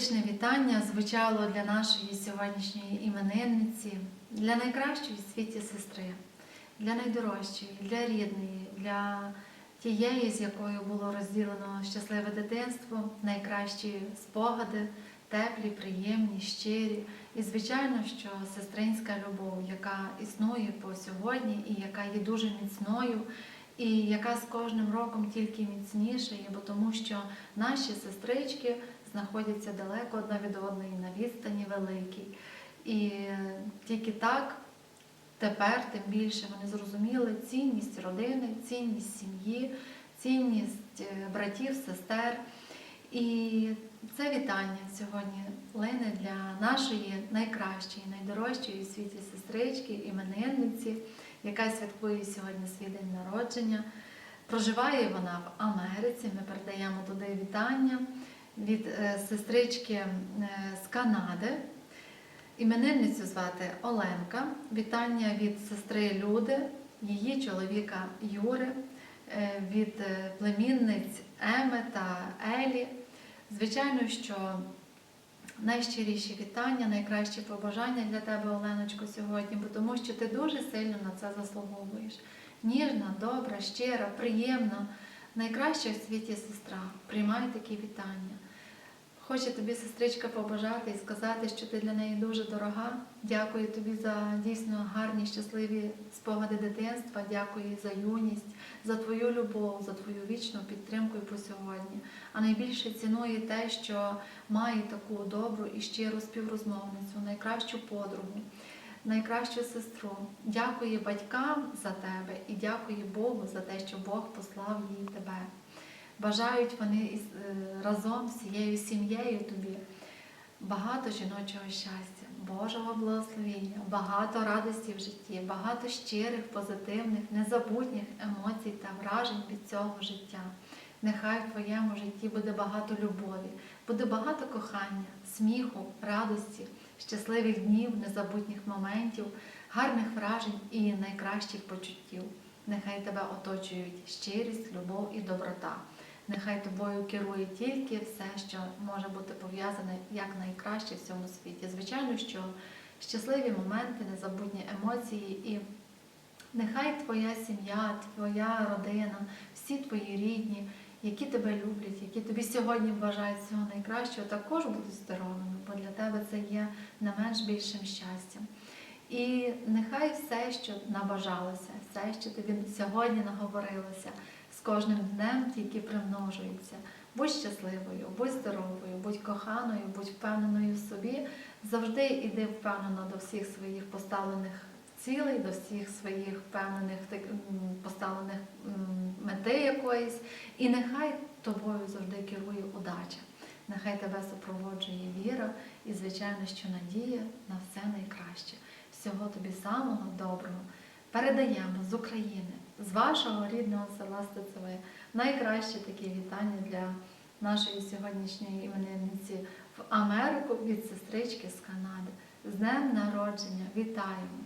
Музичне вітання звучало для нашої сьогоднішньої іменинниці, для найкращої в світі сестри, для найдорожчої, для рідної, для тієї, з якою було розділено щасливе дитинство, найкращі спогади, теплі, приємні, щирі. І, звичайно, що сестринська любов, яка існує по сьогодні і яка є дуже міцною, і яка з кожним роком тільки міцнішає, бо тому що наші сестрички знаходяться далеко одна від одної на відстані великій. І тільки так тепер, тим більше, вони зрозуміли цінність родини, цінність сім'ї, цінність е, братів, сестер. І це вітання сьогодні лине для нашої найкращої, найдорожчої у світі сестрички, іменинниці, яка святкує сьогодні свій день народження. Проживає вона в Америці. Ми передаємо туди вітання від е, сестрички е, з Канади. Іменинницю звати Оленка. Вітання від сестри Люди, її чоловіка Юри, е, від племінниць Еми та Елі. Звичайно, що найщиріші вітання, найкращі побажання для тебе, Оленочко, сьогодні, бо тому що ти дуже сильно на це заслуговуєш. Ніжна, добра, щира, приємна, найкраща в світі сестра. Приймай такі вітання. Хочу тобі, сестричка, побажати і сказати, що ти для неї дуже дорога. Дякую тобі за дійсно гарні, щасливі спогади дитинства. Дякую за юність, за твою любов, за твою вічну підтримку і по сьогодні. А найбільше ціную те, що має таку добру і щиру співрозмовницю, найкращу подругу, найкращу сестру. Дякую батькам за тебе і дякую Богу за те, що Бог послав їй тебе. Бажають вони е, разом з цією сім'єю тобі багато жіночого щастя, Божого благословення, багато радості в житті, багато щирих, позитивних, незабутніх емоцій та вражень від цього життя. Нехай в твоєму житті буде багато любові, буде багато кохання, сміху, радості, щасливих днів, незабутніх моментів, гарних вражень і найкращих почуттів. Нехай тебе оточують щирість, любов і доброта. Нехай тобою керує тільки все, що може бути пов'язане як найкраще в цьому світі. Звичайно, що щасливі моменти, незабутні емоції, і нехай твоя сім'я, твоя родина, всі твої рідні, які тебе люблять, які тобі сьогодні бажають всього найкращого, також будуть здоровими, бо для тебе це є не менш більшим щастям. І нехай все, що набажалося, все, що тобі сьогодні наговорилося, з кожним днем тільки примножується. Будь щасливою, будь здоровою, будь коханою, будь впевненою в собі. Завжди іди впевнено до всіх своїх поставлених цілей, до всіх своїх впевнених поставлених мети якоїсь. І нехай тобою завжди керує удача. Нехай тебе супроводжує віра і, звичайно, що надія на все найкраще. Всього тобі самого доброго. Передаємо з України, з вашого рідного села Стецеве найкраще такі вітання для нашої сьогоднішньої іменинниці в Америку від сестрички з Канади. З днем народження! Вітаємо!